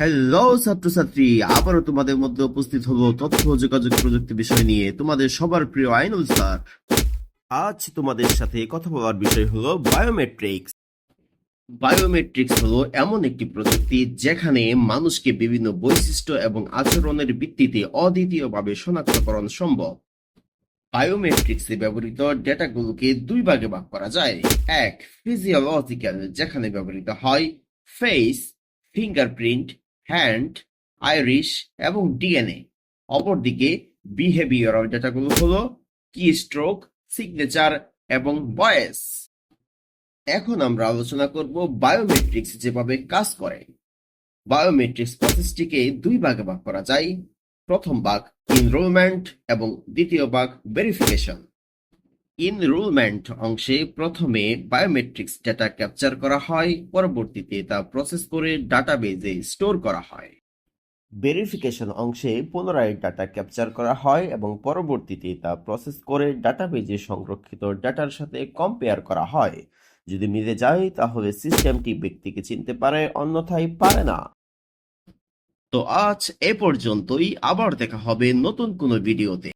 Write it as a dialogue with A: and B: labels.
A: Hello ছাত্রছাত্রী, আবারও তোমাদের মধ্যে উপস্থিত হলো তথ্য, যোগাযোগ প্রযুক্তি বিষয় নিয়ে। তোমাদের সবার প্রিয় আইনুল স্যার। আজ তোমাদের সাথে কথা বলার বিষয় হলো বায়োমেট্রিক্স বায়োমেট্রিক্স হলো এমন একটি প্রযুক্তি যেখানে মানুষকে বিভিন্ন বৈশিষ্ট্য এবং আচরণের ভিত্তিতে অদ্বিতীয়ভাবে শনাক্তকরণ সম্ভব। বায়োমেট্রিক্সে ব্যবহৃত ডেটাগুলোকে দুই ভাগে ভাগ করা যায়। এক ফিজিওলজিক্যাল যেখানে ব্যবহৃত হয় ফেস ফিঙ্গারপ্রিন্ট হ্যান্ড আইরিশ এবং ডিএনএ অপরদিকে বিহেভিয়ারাল ডেটাগুলো হলো কি স্ট্রোক সিগনেচার এবং ভয়েস এখন আমরা আলোচনা করব বায়োমেট্রিক্স যেভাবে কাজ করে। বায়োমেট্রিক্স প্রসেসটিকে দুই ভাগে ভাগ করা যায়। প্রথম ভাগ এনরোলমেন্ট এবং দ্বিতীয় ভাগ ভেরিফিকেশন ইনরোলমেন্ট অংশে প্রথমে বায়োমেট্রিক্স ডেটা ক্যাপচার করা হয়, পরবর্তীতে তা প্রসেস করে ডাটাবেজে স্টোর করা হয়। ভেরিফিকেশন অংশে পুনরায় ডাটা ক্যাপচার করা হয় এবং পরবর্তীতে তা প্রসেস করে ডাটাবেজে সংরক্ষিত ডাটার সাথে কম্পেয়ার করা হয়। যদি মিলে যায়, তাহলে সিস্টেমটি ব্যক্তিকে চিনতে পারে, অন্যথায় পারে না। তো আজ এ পর্যন্তই, আবার দেখা হবে নতুন কোনো ভিডিওতে